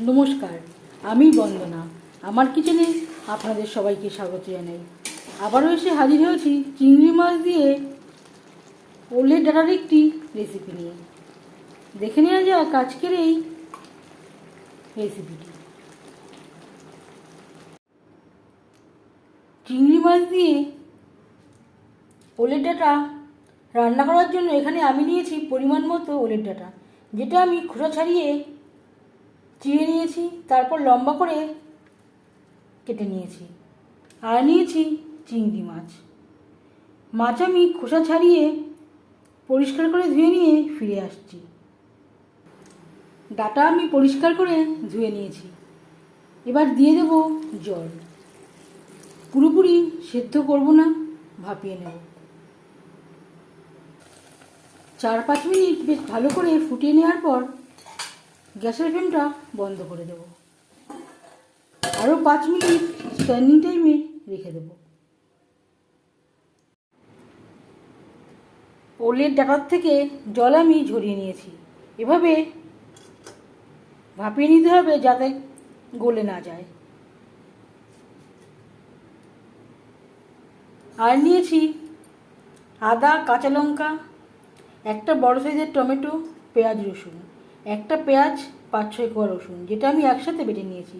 নমস্কার, আমি বন্দনা। আমার কিচেনে আপনাদের সবাইকে স্বাগত জানাই। আবারও এসে হাজির হয়েছি চিংড়ি মাছ দিয়ে ওলের ডাটার একটি রেসিপি নিয়ে। দেখে নেওয়া যাক আজকের এই রেসিপিটি চিংড়ি মাছ দিয়ে ওলের ডাটা রান্না করার জন্য এখানে আমি নিয়েছি পরিমাণ মতো ওলের ডাটা, যেটা আমি খোসা ছাড়িয়ে চিড়ে নিয়েছি, তারপর লম্বা করে কেটে নিয়েছি। আর নিয়েছি চিংড়ি মাছ। মাছ আমি খোসা ছাড়িয়ে পরিষ্কার করে ধুয়ে নিয়ে ফিরে আসছি। ডাটা আমি পরিষ্কার করে ধুয়ে নিয়েছি। এবার দিয়ে দেব জল। পুরোপুরি সেদ্ধ করব না, ভাপিয়ে নেব। চার পাঁচ মিনিট বেশ ভালো করে ফুটিয়ে নেওয়ার পর গ্যাসের ফ্লেমটা বন্ধ করে দেব। আরও পাঁচ মিনিট স্ট্যান্ডিং টাইমে রেখে দেব। ওলের ডাটার থেকে জল আমি ঝরিয়ে নিয়েছি। এভাবে ভাপিয়ে নিতে হবে যাতে গলে না যায়। আর নিয়েছি আদা, কাঁচা লঙ্কা, একটা বড় সাইজের টমেটো, পেঁয়াজ, রসুন। একটা পেঁয়াজ, পাঁচ ছয় কোয়া রসুন, যেটা আমি একসাথে বেটে নিয়েছি।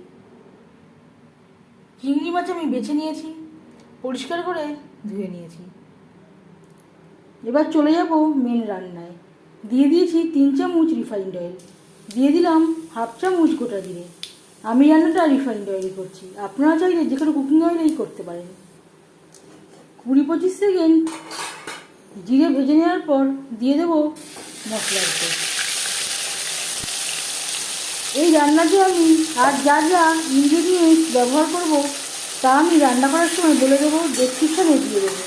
চিংড়ি মাছ আমি বেছে নিয়েছি, পরিষ্কার করে ধুয়ে নিয়েছি। এবার চলে যাব মেন রান্নায়। দিয়ে দিয়েছি তিন চামচ রিফাইন্ড অয়েল দিয়ে দিলাম হাফ চামচ গোটা জিরে। আমি রান্নাটা রিফাইন্ড অয়েল করছি। আপনারা চাইলে যে কোনো কুকিং অয়েলেই করতে পারেন। কুড়ি পঁচিশ সেকেন্ড জিরে ভেজে নেওয়ার পর দিয়ে দেবো মশলার এই রান্নাতে আমি আর যা যা ইনগ্রিডিয়েন্টস ব্যবহার করব, তা আমি রান্না করার সময় বলে দেবো ডেসক্রিপশানে দিয়ে দেবো।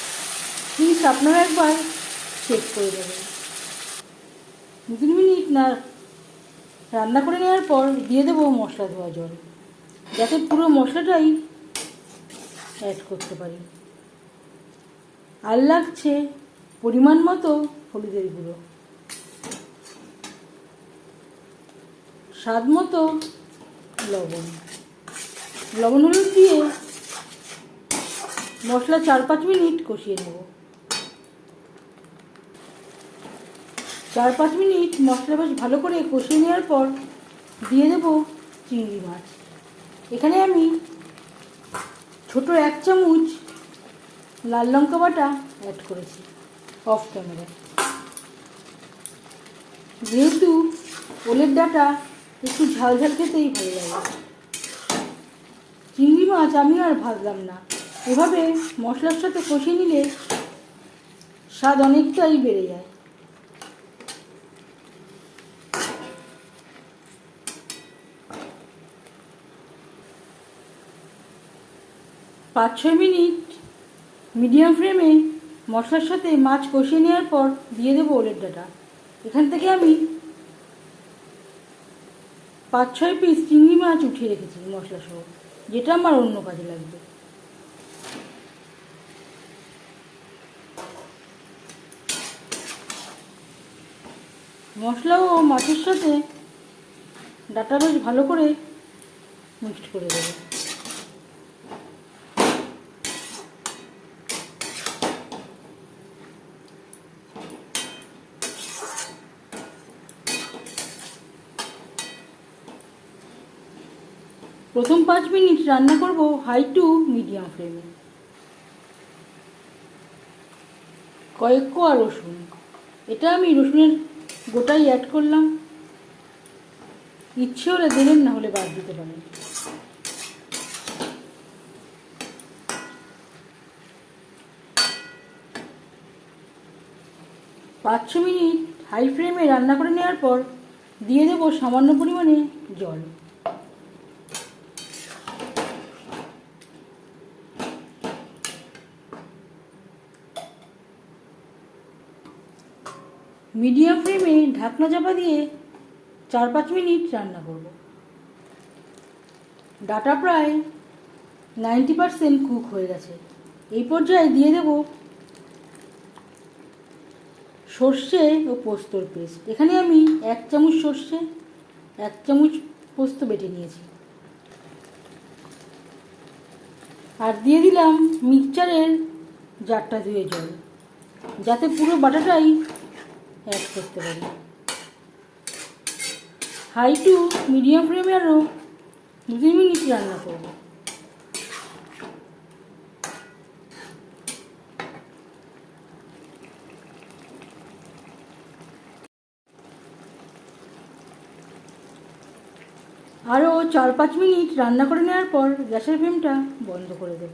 প্লিজ আপনারা একবার চেক করে দেবেন দু মিনিট না, রান্না করে নেওয়ার পর দিয়ে দেবো মশলা ধোয়া জল, যাতে পুরো মশলাটাই অ্যাড করতে পারি। আর লাগছে পরিমাণ মতো হলুদের গুঁড়ো। স্বাদ মতো লবণ। লবণ হলুদ দিয়ে মশলা চার পাঁচ মিনিট কষিয়ে নেব। চার পাঁচ মিনিট মশলা বেশ ভালো করে কষিয়ে নেওয়ার পর দিয়ে দেবো চিংড়ি মাছ। এখানে আমি ছোট এক চামচ লাল লঙ্কা বাটা অ্যাড করেছি অফ ক্যামেরা যেহেতু ওলের ডাটা একটু ঝাল ঝাল খেতেই ভালো লাগে। চিংড়ি মাছ আমি আর ভাজলাম না। এভাবে মশলার সাথে কষিয়ে নিলে স্বাদ অনেকটাই বেড়ে যায়। পাঁচ ছয় মিনিট মিডিয়াম ফ্লেমে মশলার সাথে মাছ কষিয়ে নেওয়ার পর দিয়ে দেবো ওলের ডাটা। এখান থেকে আমি পাঁচ, ছয় পিস চিংড়ি মাছ উঠিয়ে রেখেছি মশলা সহ যেটা আমার অন্য কাজে লাগবে। মশলা ও মাছের সাথে ডাটা বেশ ভালো করে মিক্সড করে দেবো। প্রথম পাঁচ মিনিট রান্না করব হাই টু মিডিয়াম ফ্লেমে। কয়েক কোয়া রসুন। এটা আমি রসুনের গোটাই অ্যাড করলাম। ইচ্ছে হলে দেবেন না হলে বাদ দিতে পারেন। পাঁচ ছ মিনিট হাই ফ্লেমে রান্না করে নেওয়ার পর দিয়ে দেবো সামান্য পরিমাণে জল। মিডিয়াম ফ্লেমে ঢাকনা চাপা দিয়ে চার পাঁচ মিনিট রান্না করব। ডাটা প্রায় নাইনটি পারসেন্ট কুক হয়ে গেছে। এই পর্যায়ে দিয়ে দেব সর্ষে ও পোস্তর পেস্ট। এখানে আমি এক চামচ সর্ষে, এক চামচ পোস্ত বেটে নিয়েছি। আর দিয়ে দিলাম মিক্সচারের জারটা ধুয়ে জল। যাতে পুরো বাটাটাই অ্যাড করতে পারি। হাই টু মিডিয়াম ফ্লেমে আরও দু তিন মিনিট রান্না করব। আরও চার পাঁচ মিনিট রান্না করে নেওয়ার পর গ্যাসের ফ্লেমটা বন্ধ করে দেব।